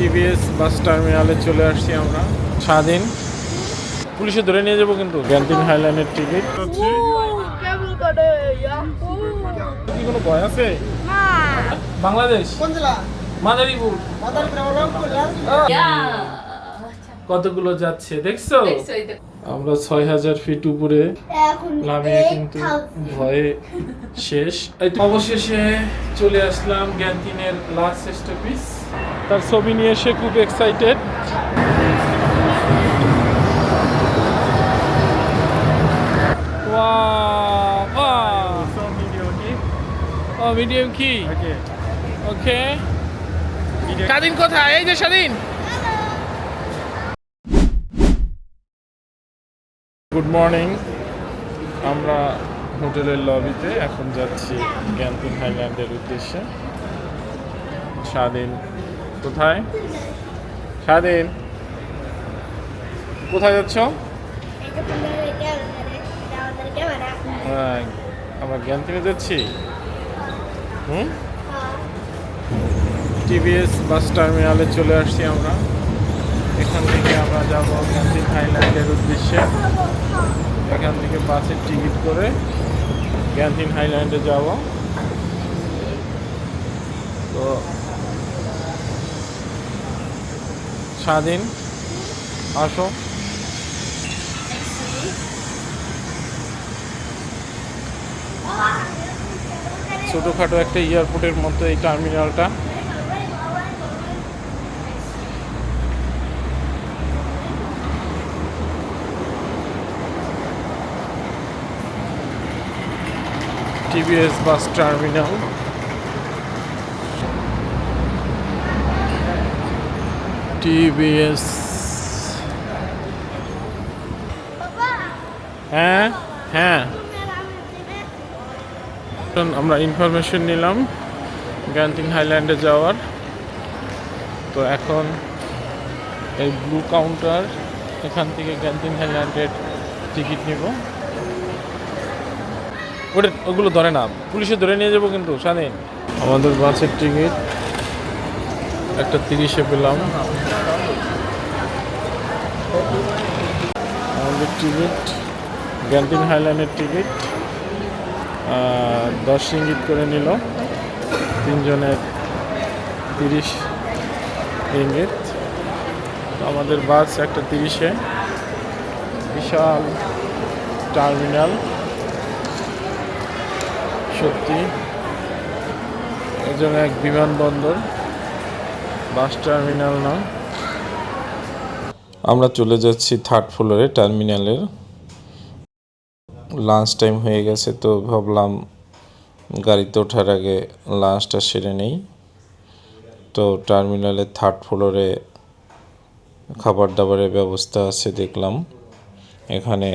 TVS বাস টার্মিনালে চলে আসছি আমরা। স্বাধীন পুলিশে ধরে নিয়ে যাব কিন্তু। ক্যান্টিন হাইল্যান্ডের টিকিট। কি কোনো ভয় আছে? বাংলাদেশ? কোন মাদারীপুর। কতগুলো যাচ্ছে দেখছ? আমরা ছয় হাজার ফিট উপরে নামিয়ে কিন্তু ভয়ে শেষ। এই অবশেষে চলে আসলাম গ্যান্টিনের লাস্ট স্টপিস তার ছবি নিয়ে সে খুব এক্সাইটেড ও মিডিয়াম কি ওকে স্বাধীন কোথায়? এই যে স্বাধীন গুড মর্নিং আমরা হোটেলের লবিতে এখন যাচ্ছি গ্যান্টিন হাইল্যান্ডের উদ্দেশ্যে। স্বাধীন কোথায়? স্বাধীন কোথায় যাচ্ছ? হ্যাঁ, আমরা থেকে যাচ্ছি। হুম? টিভিএস বাস টার্মিনালে চলে আসছি আমরা। এখান থেকে আমরা যাব গ্যান্টিন হাইল্যান্ডের উদ্দেশ্যে। এখান থেকে বাসের টিকিট করে গ্যান্টিন হাইল্যান্ডে যাব। তো স্বাধীন। আসো। ছোটোখাটো একটা এয়ারপোর্টের মতো এই টার্মিনালটা। TVS bus terminal. টিভিএস। হ্যাঁ হ্যাঁ। আমরা ইনফরমেশন নিলাম। গ্যান্টিং হাইল্যান্ডে যাওয়ার। তো এখন এই ব্লু কাউন্টার এখান থেকে গ্যান্টিং হাইল্যান্ডের টিকিট নিব। ওটা ওগুলো ধরে না। পুলিশে ধরে নিয়ে যাব কিন্তু স্বাধীন আমাদের বাসের টিকিট একটা তিরিশে পেলাম। আমাদের টিকিট গ্যান্টিন হাইল্যান্ডের টিকিট দশ ইঙ্গিত করে নিল। তিনজনের তিরিশ ইঙ্গিত। আমাদের বাস একটা তিরিশে। বিশাল টার্মিনাল। সত্যি একজন এক বিমানবন্দর। বাস টার্মিনাল না আমরা চলে যাচ্ছি থার্ড ফ্লোরে টার্মিনালের লাঞ্চ টাইম হয়ে গেছে তো ভাবলাম গাড়িতে ওঠার আগে লাঞ্চটা সেরে নেই। তো টার্মিনালের থার্ড ফ্লোরে খাবার দাবারের ব্যবস্থা আছে দেখলাম। এখানে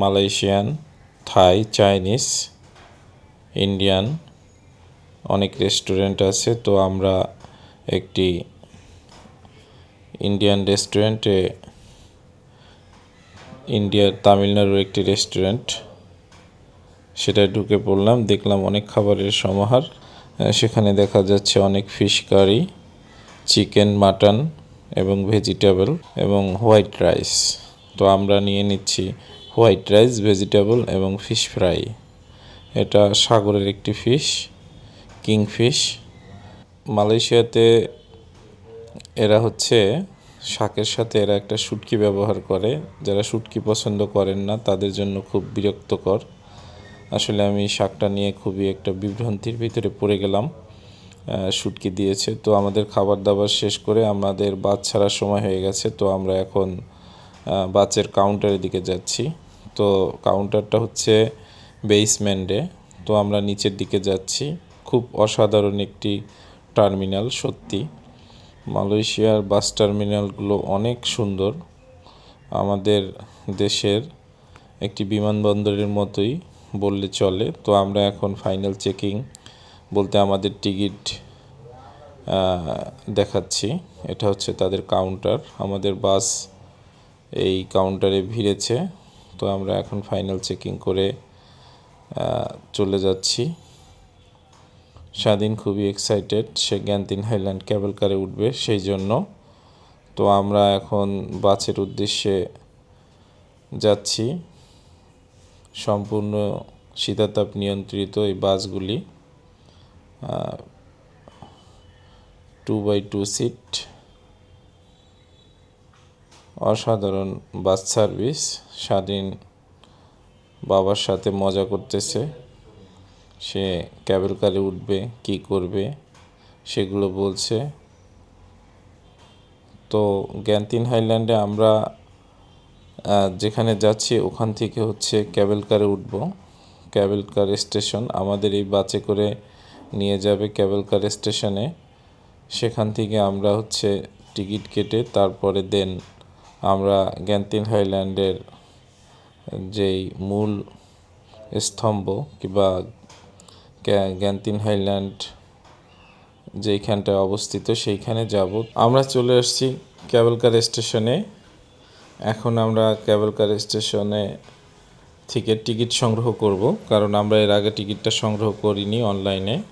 মালয়েশিয়ান থাই চাইনিজ ইন্ডিয়ান অনেক রেস্টুরেন্ট আছে। তো আমরা একটি ইন্ডিয়ান রেস্টুরেন্টে ইন্ডিয়ার তামিলনাড়ুর একটি রেস্টুরেন্ট সেটায় ঢুকে পড়লাম, দেখলাম অনেক খাবারের সমাহার। সেখানে দেখা যাচ্ছে অনেক ফিশ কারি চিকেন মাটন এবং ভেজিটেবল এবং হোয়াইট রাইস তো আমরা নিয়ে নিচ্ছি হোয়াইট রাইস ভেজিটেবল এবং ফিশ ফ্রাই এটা সাগরের একটি ফিশ কিংফিশ মালয়েশিয়াতে এরা হচ্ছে শাকের সাথে এরা একটা শুটকি ব্যবহার করে। যারা শুটকি পছন্দ করেন না, তাদের জন্য খুব বিরক্তকর। আসলে আমি শাকটা নিয়ে খুবই একটা বিভ্রান্তির ভিতরে পড়ে গেলাম। শুটকি দিয়েছে। তো আমাদের খাবার দাবার শেষ করে আমাদের বাস ছাড়ার সময় হয়ে গেছে। তো আমরা এখন বাসের কাউন্টারের দিকে যাচ্ছি। তো কাউন্টারটা হচ্ছে বেসমেন্টে তো আমরা নিচের দিকে যাচ্ছি। খুব অসাধারণ একটি টার্মিনাল, সত্যি। মালয়েশিয়ার বাস টার্মিনালগুলো অনেক সুন্দর। আমাদের দেশের একটি বিমানবন্দরের মতোই বললে চলে। তো আমরা এখন ফাইনাল চেকিং বলতে আমাদের টিকিট দেখাচ্ছি। এটা হচ্ছে তাদের কাউন্টার আমাদের বাস এই কাউন্টারে ভিড়েছে। তো আমরা এখন ফাইনাল চেকিং করে চলে যাচ্ছি। স্বাধীন খুবই এক্সাইটেড সে জ্ঞানতিন হাইল্যান্ড ক্যাবেল কারে উঠবে সেই জন্য। তো আমরা এখন বাসের উদ্দেশ্যে যাচ্ছি। সম্পূর্ণ শীতাতাপ নিয়ন্ত্রিত এই বাসগুলি টু বাই টু সিট অসাধারণ বাস সার্ভিস স্বাধীন বাবার সাথে মজা করতেছে। সে ক্যাবেল কারে উঠবে, কি করবে, সেগুলো বলছে। তো জ্ঞানতিন হাইল্যান্ডে আমরা যেখানে যাচ্ছি ওখান থেকে হচ্ছে ক্যাবেল কারে উঠব। ক্যাবেল কার স্টেশন আমাদের এই বাসে করে নিয়ে যাবে ক্যাবেল কার স্টেশনে। সেখান থেকে আমরা হচ্ছে টিকিট কেটে তারপরে দেন আমরা জ্ঞানতিন হাইল্যান্ডের যেই মূল স্তম্ভ কিংবা গ্যা- জ্ঞানতিন হাইল্যান্ড যেইখানটায় অবস্থিত, সেইখানে যাব। আমরা চলে আসছি ক্যাবেল কার স্টেশনে। এখন আমরা ক্যাবেল কার স্টেশনে থেকে টিকিট সংগ্রহ করব, কারণ আমরা এর আগে টিকিটটা সংগ্রহ করিনি অনলাইনে।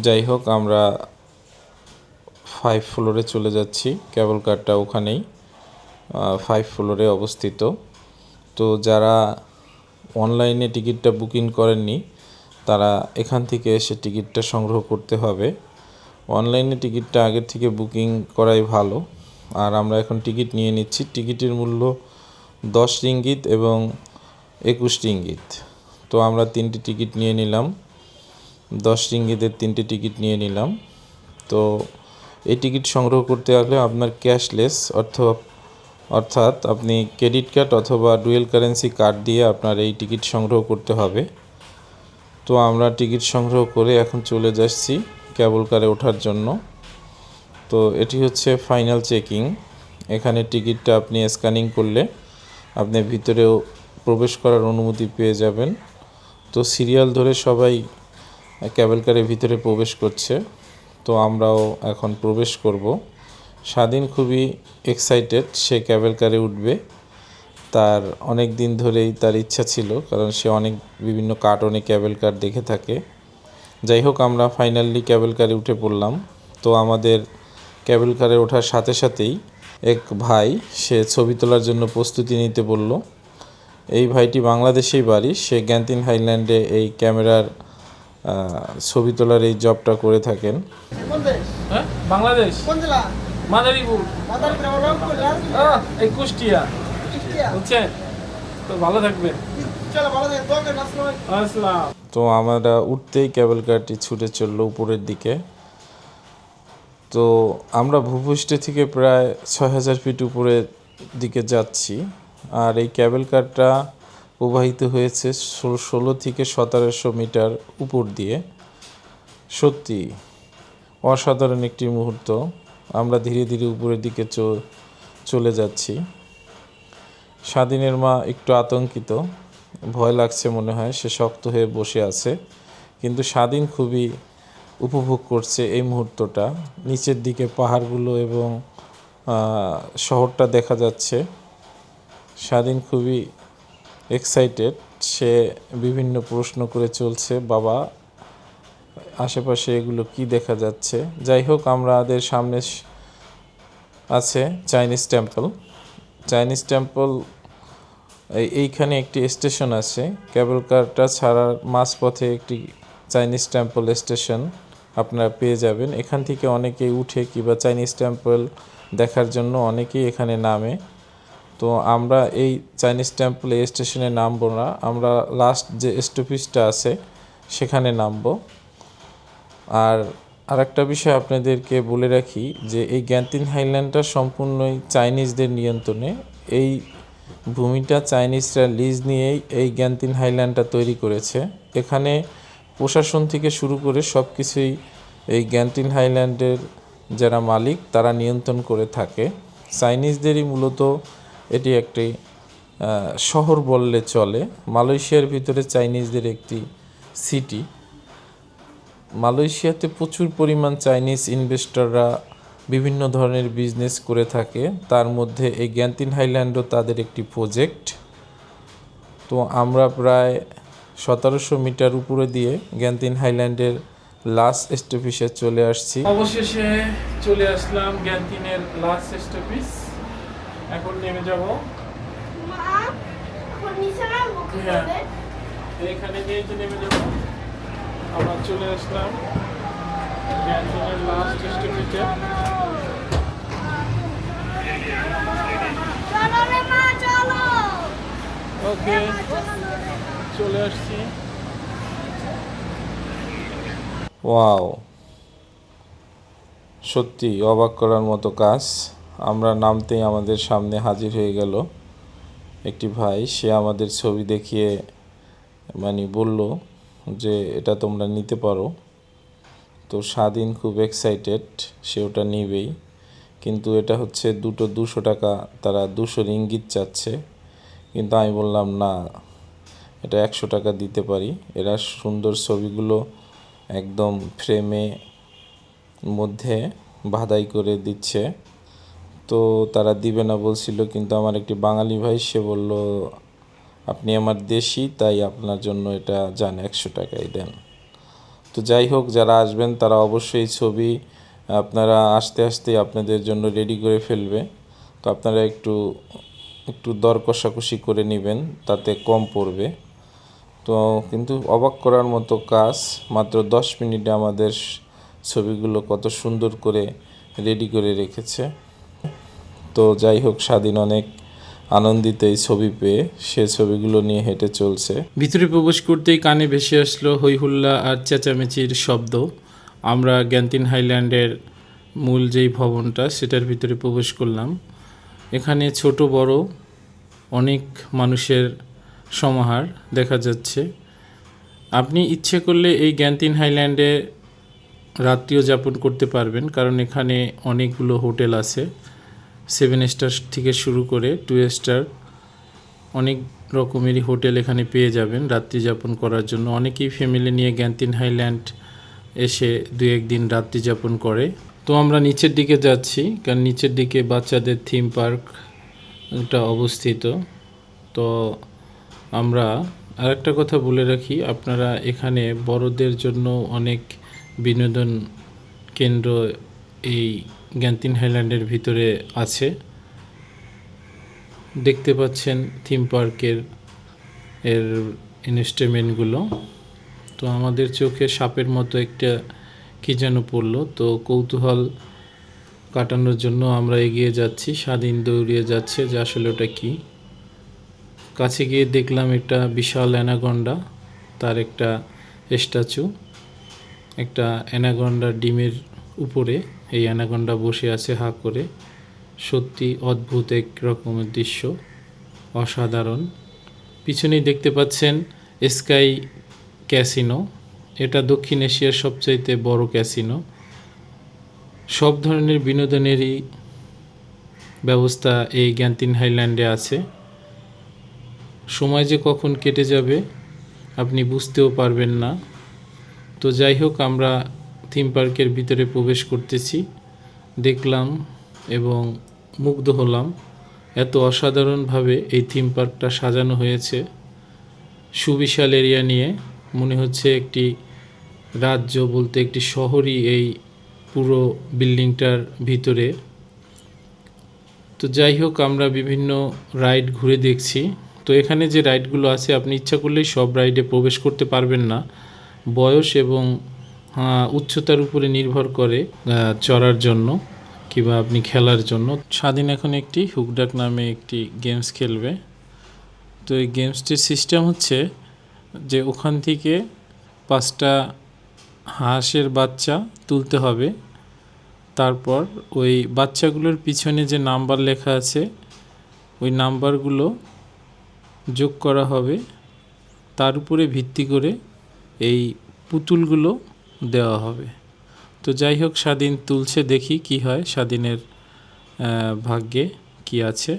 যাই হোক, আমরা ফাইভ ফ্লোরে চলে যাচ্ছি ক্যাবেল কারটা ওখানেই ফাইভ ফ্লোরে অবস্থিত। তো যারা অনলাইনে টিকিটটা বুকিং করেননি তারা এখান থেকে এসে টিকিটটা সংগ্রহ করতে হবে। অনলাইনে টিকিটটা আগের থেকে বুকিং করাই ভালো। আর আমরা এখন টিকিট নিয়ে নিচ্ছি। টিকিটের মূল্য দশ রিঙ্গিত এবং একুশ রিঙ্গিত। তো আমরা তিনটি টিকিট নিয়ে নিলাম। দশ রিঙ্গিতের তিনটি টিকিট নিয়ে নিলাম। তো এই টিকিট সংগ্রহ করতে হলে আপনার ক্যাশলেস অর্থ অর্থাৎ আপনি ক্রেডিট কার্ড অথবা ডুয়েল কারেন্সি কার্ড দিয়ে আপনার এই টিকিট সংগ্রহ করতে হবে। তো আমরা টিকিট সংগ্রহ করে এখন চলে যাচ্ছি ক্যাবল কারে ওঠার জন্য। তো এটি হচ্ছে ফাইনাল চেকিং। এখানে টিকিটটা আপনি স্ক্যানিং করলে আপনি ভিতরেও প্রবেশ করার অনুমতি পেয়ে যাবেন। তো সিরিয়াল ধরে সবাই ক্যাবল কারের ভিতরে প্রবেশ করছে। তো আমরাও এখন প্রবেশ করব। স্বাধীন খুবই এক্সাইটেড সে ক্যাবেল কারে উঠবে। তার অনেক দিন ধরেই তার ইচ্ছা ছিল কারণ সে অনেক বিভিন্ন কার্টনে ক্যাবেল কার দেখে থাকে। যাই হোক আমরা ফাইনালি ক্যাবেল কারে উঠে পড়লাম। তো আমাদের ক্যাবেল কারে ওঠার সাথে সাথেই এক ভাই সে ছবি তোলার জন্য প্রস্তুতি নিতে বলল এই ভাইটি বাংলাদেশেই বাড়ি সে জ্ঞানতিন হাইল্যান্ডে এই ক্যামেরার ছবি তোলার এই জবটা করে থাকেন। হ্যাঁ বাংলাদেশ। মাদারীপুর। এই কুষ্টিয়া। বুঝছেন তো ভালো থাকবেন চলো ভালো থাকে দোয়া করেন আসসালামু আলাইকুম। আসসালাম তো আমরা উঠতেই ক্যাবেল কারটি ছুটে চলল উপরের দিকে। তো আমরা ভূপৃষ্ঠ থেকে প্রায় ছয় হাজার ফিট উপরের দিকে যাচ্ছি। আর এই ক্যাবেল কারটা প্রবাহিত হয়েছে ষোলো ষোলো থেকে সতেরোশো মিটার উপর দিয়ে। সত্যি অসাধারণ একটি মুহূর্ত। আমরা ধীরে ধীরে উপরের দিকে চ- চলে যাচ্ছি। স্বাধীনের মা একটু আতঙ্কিত। ভয় লাগছে মনে হয়, সে শক্ত হয়ে বসে আছে। কিন্তু স্বাধীন খুবই উপভোগ করছে এই মুহূর্তটা। নিচের দিকে পাহাড়গুলো এবং শহরটা দেখা যাচ্ছে। স্বাধীন খুবই এক্সাইটেড সে বিভিন্ন প্রশ্ন করে চলছে, বাবা, আশেপাশে এগুলো কি দেখা যাচ্ছে? যাই হোক আমাদের সামনে আছে চাইনিজ টেম্পল চাইনিজ টেম্পল এইখানে একটি স্টেশন আছে। কেবল কারটা ছাড়ার মাঝপথে একটি চাইনিজ টেম্পল স্টেশন আপনারা পেয়ে যাবেন। এখান থেকে অনেকেই উঠে কিংবা চাইনিজ টেম্পল দেখার জন্য অনেকেই এখানে নামে। তো আমরা এই চাইনিজ টেম্পল এই স্টেশনে নামবো না। আমরা লাস্ট যে স্টপেজটা আছে, সেখানে নামবো। আর আরেকটা বিষয় আপনাদেরকে বলে রাখি যে, এই জ্ঞানতিন হাইল্যান্ডটা সম্পূর্ণই চাইনিজদের নিয়ন্ত্রণে। এই ভূমিটা চাইনিজরা লিজ নিয়েই এই জ্ঞানতিন হাইল্যান্ডটা তৈরি করেছে। এখানে প্রশাসন থেকে শুরু করে সব কিছুই এই জ্ঞানতিন হাইল্যান্ডের যারা মালিক, তারা নিয়ন্ত্রণ করে থাকে। চাইনিজদেরই মূলত এটি একটি শহর বললে চলে। মালয়েশিয়ার ভিতরে চাইনিজদের একটি সিটি মালয়েশিয়াতে প্রচুর পরিমাণ চাইনিজ ইনভেস্টররা বিভিন্ন ধরনের বিজনেস করে থাকে। তার মধ্যে এই জ্ঞানতিন হাইল্যান্ডও তাদের একটি প্রজেক্ট তো আমরা প্রায় সতেরোশো মিটার উপরে দিয়ে জ্ঞানতিন হাইল্যান্ডের লাস্ট স্টপিসে চলে আসছি। অবশেষে চলে আসলাম জ্ঞানতিনের লাস্ট স্টপিস এখন নেমে যাব। এখন হ্যাঁ। এখানে নিয়ে যে নেমে যাব আমরা চলে আসলাম। ওকে চলে আসছি। ওয়াও সত্যি, অবাক করার মতো কাজ। আমরা নামতেই আমাদের সামনে হাজির হয়ে গেল একটি ভাই। সে আমাদের ছবি দেখিয়ে মানে বলল যে, এটা তোমরা নিতে পারো। তো স্বাধীন খুব এক্সাইটেড সে ওটা নিবেই। কিন্তু এটা হচ্ছে দুটো দুশো টাকা, তারা দুশো রিঙ্গিত চাচ্ছে। কিন্তু আমি বললাম, না, এটা একশো টাকা দিতে পারি। এরা সুন্দর ছবিগুলো একদম ফ্রেমে মধ্যে বাধাই করে দিচ্ছে। তো তারা দিবে না বলছিল, কিন্তু আমার একটি বাঙালি ভাই, সে বলল, আপনি আমার দেশি, তাই আপনার জন্য এটা যান, একশো টাকাই দেন। তো যাই হোক, যারা আসবেন তারা অবশ্যই ছবি, আপনারা আস্তে আস্তে আপনাদের জন্য রেডি করে ফেলবে। তো আপনারা একটু একটু দর কষাকষি করে নেবেন, তাতে কম পড়বে। তো কিন্তু অবাক করার মতো কাজ, মাত্র দশ মিনিটে আমাদের ছবিগুলো কত সুন্দর করে রেডি করে রেখেছে। তো যাই হোক, স্বাধীন অনেক আনন্দিত এই ছবি পেয়ে সে ছবিগুলো নিয়ে হেঁটে চলছে। ভিতরে প্রবেশ করতেই কানে ভেসে আসলো হৈহুল্লা আর চেঁচামেচির শব্দ। আমরা জ্ঞানতিন হাইল্যান্ডের মূল যেই ভবনটা, সেটার ভিতরে প্রবেশ করলাম। এখানে ছোট, বড় অনেক মানুষের সমাহার দেখা যাচ্ছে। আপনি ইচ্ছে করলে এই জ্ঞানতিন হাইল্যান্ডে রাত্রিও যাপন করতে পারবেন, কারণ এখানে অনেকগুলো হোটেল আছে। সেভেন স্টার থেকে শুরু করে টু স্টার অনেক রকমেরই হোটেল এখানে পেয়ে যাবেন রাত্রি যাপন করার জন্য। অনেকেই ফ্যামিলি নিয়ে জ্ঞানতিন হাইল্যান্ড এসে দু একদিন রাত্রি যাপন করে। তো আমরা নিচের দিকে যাচ্ছি, কারণ নিচের দিকে বাচ্চাদের থিম পার্ক এটা অবস্থিত। তো আমরা আরেকটা কথা বলে রাখি, আপনারা এখানে বড়দের জন্য অনেক বিনোদন কেন্দ্র এই জ্ঞানতিন হাইল্যান্ডের ভিতরে আছে। দেখতে পাচ্ছেন থিম পার্কের এর ইনস্ট্রুমেন্টগুলো তো আমাদের চোখে সাপের মতো একটা কী যেন পড়ল। তো কৌতূহল কাটানোর জন্য আমরা এগিয়ে যাচ্ছি, স্বাধীন দৌড়িয়ে যাচ্ছে যে আসলে ওটা কী। কাছে গিয়ে দেখলাম একটা বিশাল অ্যানাগন্ডা তার একটা স্ট্যাচু, একটা অ্যানাগন্ডার ডিমের উপরে। এই অ্যানাগন্ডা বসে আছে হা করে। সত্যি অদ্ভুত এক রকমের দৃশ্য, অসাধারণ। পিছনেই দেখতে পাচ্ছেন স্কাই ক্যাসিনো। এটা দক্ষিণ এশিয়ার সবচাইতে বড় ক্যাসিনো। সব ধরনের বিনোদনেরই ব্যবস্থা এই জ্ঞানতিন হাইল্যান্ডে আছে। সময় যে কখন কেটে যাবে আপনি বুঝতেও পারবেন না। তো যাই হোক, আমরা থিম পার্কের ভিতরে প্রবেশ করতেছি। দেখলাম এবং মুগ্ধ হলাম। এত অসাধারণভাবে এই থিম পার্কটা সাজানো হয়েছে। সুবিশাল এরিয়া নিয়ে মনে হচ্ছে একটি রাজ্য বলতে একটি শহরই এই পুরো বিল্ডিংটার ভিতরে। তো যাই হোক, আমরা বিভিন্ন রাইড ঘুরে দেখছি। তো এখানে যে রাইডগুলো আছে, আপনি ইচ্ছা করলেই সব রাইডে প্রবেশ করতে পারবেন না। বয়স এবং উচ্চতার উপরে নির্ভর করে চড়ার জন্য কিংবা আপনি খেলার জন্য। স্বাধীন এখন একটি হুকডাক নামে একটি গেমস খেলবে। তো এই গেমসটির সিস্টেম হচ্ছে যে ওখান থেকে পাঁচটা হাঁসের বাচ্চা তুলতে হবে। তারপর ওই বাচ্চাগুলোর পিছনে যে নাম্বার লেখা আছে, ওই নাম্বারগুলো যোগ করা হবে। তার উপরে ভিত্তি করে এই পুতুলগুলো দেওয়া হবে। তো যাই হোক স্বাধীন তুলছে দেখি কি হয়, স্বাধীনের ভাগ্যে কি আছে।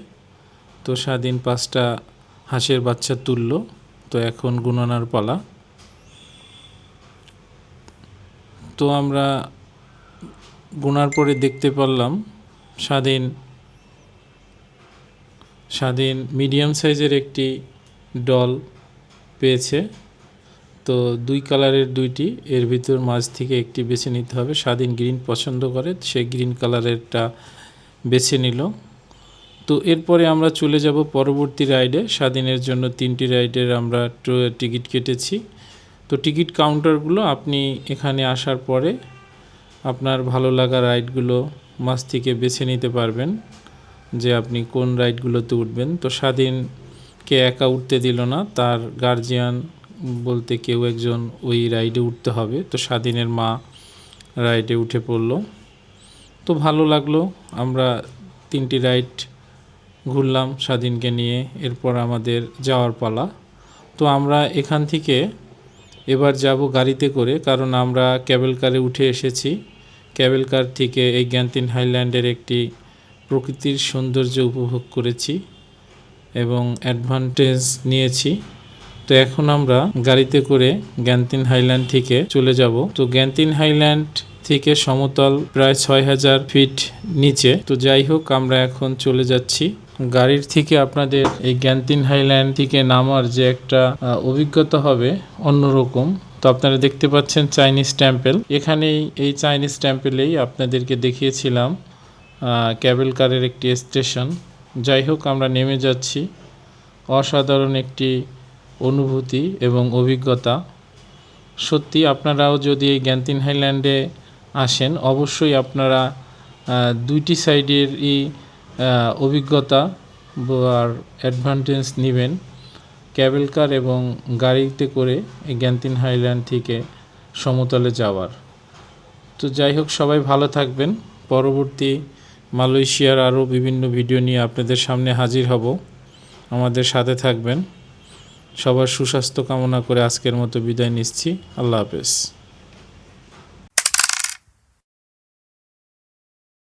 তো স্বাধীন পাঁচটা হাঁসের বাচ্চা তুললো। তো এখন গুণনার পালা। তো আমরা গোনার পরে দেখতে পারলাম, স্বাধীন স্বাধীন মিডিয়াম সাইজের একটি ডল পেয়েছে। তো দুই কালারের দুইটি, এর ভিতর মাঝ থেকে একটি বেছে নিতে হবে। স্বাধীন গ্রিন পছন্দ করে, সে গ্রিন কালারেরটা বেছে নিল। তো এরপরে আমরা চলে যাব পরবর্তী রাইডে। স্বাধীনের জন্য তিনটি রাইডের আমরা টিকিট কেটেছি। তো টিকিট কাউন্টারগুলো আপনি এখানে আসার পরে আপনার ভালো লাগা রাইডগুলো মাছ থেকে বেছে নিতে পারবেন, যে আপনি কোন রাইডগুলোতে উঠবেন। তো স্বাধীনকে একা উঠতে দিল না, তার গার্জিয়ান বলতে কেউ একজন ওই রাইডে উঠতে হবে। তো স্বাধীনের মা রাইডে উঠে পড়ল। তো ভালো লাগল। আমরা তিনটি রাইড ঘুরলাম স্বাধীনকে নিয়ে, এরপর আমাদের যাওয়ার পালা। তো আমরা এখান থেকে এবার যাব গাড়িতে করে, কারণ আমরা ক্যাবেল কারে উঠে এসেছি। ক্যাবেল কার থেকে এই জ্ঞানতিন হাইল্যান্ডের একটি প্রকৃতির সৌন্দর্য উপভোগ করেছি এবং অ্যাডভান্টেজ নিয়েছি। তো এখন আমরা গাড়িতে করে জ্ঞানতিন হাইল্যান্ড থেকে চলে যাব। তো জ্ঞানতিন হাইল্যান্ড থেকে সমতল প্রায় ছয় হাজার ফিট নিচে। তো যাই হোক, আমরা এখন চলে যাচ্ছি। গাড়ির থেকে আপনাদের এই জ্ঞানতিন হাইল্যান্ড থেকে নামার যে একটা অভিজ্ঞতা হবে অন্যরকম। তো আপনারা দেখতে পাচ্ছেন চাইনিজ টেম্পল। এখানেই এই চাইনিজ টেম্পেলেই আপনাদেরকে দেখিয়েছিলাম ক্যাবেল কারের একটি স্টেশন। যাই হোক, আমরা নেমে যাচ্ছি। অসাধারণ একটি অনুভূতি এবং অভিজ্ঞতা। সত্যি আপনারাও যদি এই জ্ঞানতিন হাইল্যান্ডে আসেন, অবশ্যই আপনারা দুইটি সাইডেরই অভিজ্ঞতা আর অ্যাডভান্টেজ নেবেন। ক্যাবেল কার এবং গাড়িতে করে এই জ্ঞানতিন হাইল্যান্ড থেকে সমতলে যাওয়ার। তো যাই হোক, সবাই ভালো থাকবেন। পরবর্তী মালয়েশিয়ার আরও বিভিন্ন ভিডিও নিয়ে আপনাদের সামনে হাজির হব। আমাদের সাথে থাকবেন। সবার সুস্বাস্থ্য কামনা করে আজকের মতো বিদায় নিচ্ছি। আল্লাহ হাফেজ।